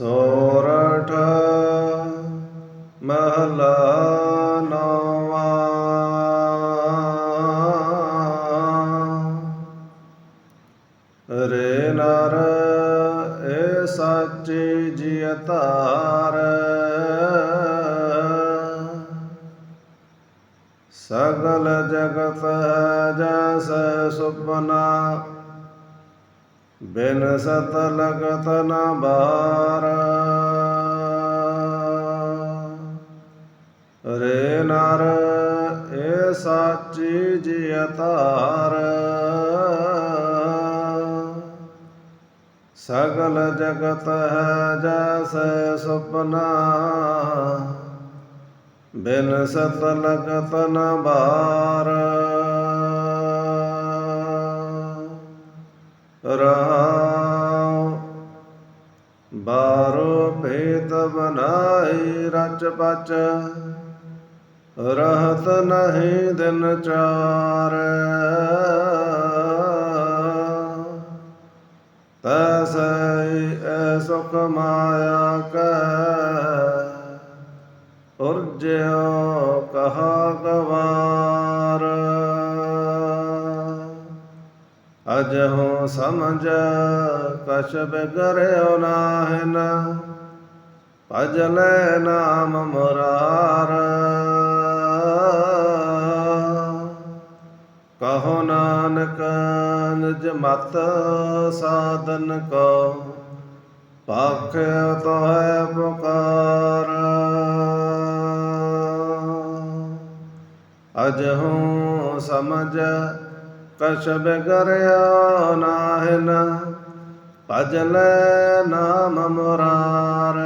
ਸੋਰਠ ਮਹਲਾ ਨੌਵਾਂ ਰੇ ਨਰ ਏ ਸਾਚੀ ਜੀ ਧਾਰ। ਸਗਲ ਜਗਤ ਹੈ ਜੈਸ ਸੁਪਨਾ ਬਿਨ ਸਤ ਲਗਤ ਨ ਬਾਰ। ਰੇ ਨਰ, ਏ ਸਾਚੀ ਜੀ ਧਾਰ ਸਗਲ ਜਗਤ ਹੈ ਜੈਸ ਸੁਪਨਾ। ਬਿਨ ਸਤ ਲਗਤ ਨਾ ਬਾਰ। ਬਾਰੋ ਭੇਦ ਬਨਾਈ ਰਚ ਬਚ ਰਹਤ ਨਹੀਂ ਦਿਨ ਚਾਰ। ਤਸੈ ਐ ਸੁਖ ਮਾਇਆ ਕੈ, ਉਰਜਿਓ ਅਜਹੋ ਸਮਝ, ਕਛ ਬਿਗਰਿਓ ਨਾਹਿਨ ਲੈ ਨਾਮ ਮੁਰਾਰ। ਕਹੋ ਨਾਨਕ, ਨਿਜ ਮਤ ਸਾਧਨ ਕੋ ਪਾਖਿ ਤੋਹੈ ਪੁਕਾਰ। ਅਜਹੂ ਸਮਝ ਕਛ ਬਿਗਰਿਆ ਨਾਹਿਨ ਭਜਲੇ ਨਾਮ ਮੁਰਾਰ।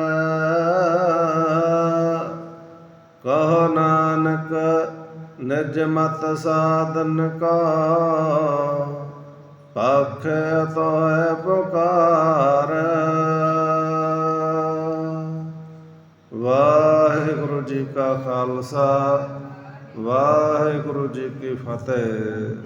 ਕਹੋ ਨਾਨਕ, ਨਿਜ ਮਤ ਸਾਧਨ ਕਾ ਪਖੇ ਤੋ ਪੁਕਾਰ। ਵਾਹਿਗੁਰੂ ਜੀ ਕਾ ਖਾਲਸਾ, ਵਾਹਿਗੁਰੂ ਜੀ ਕੀ ਫਤਿਹ।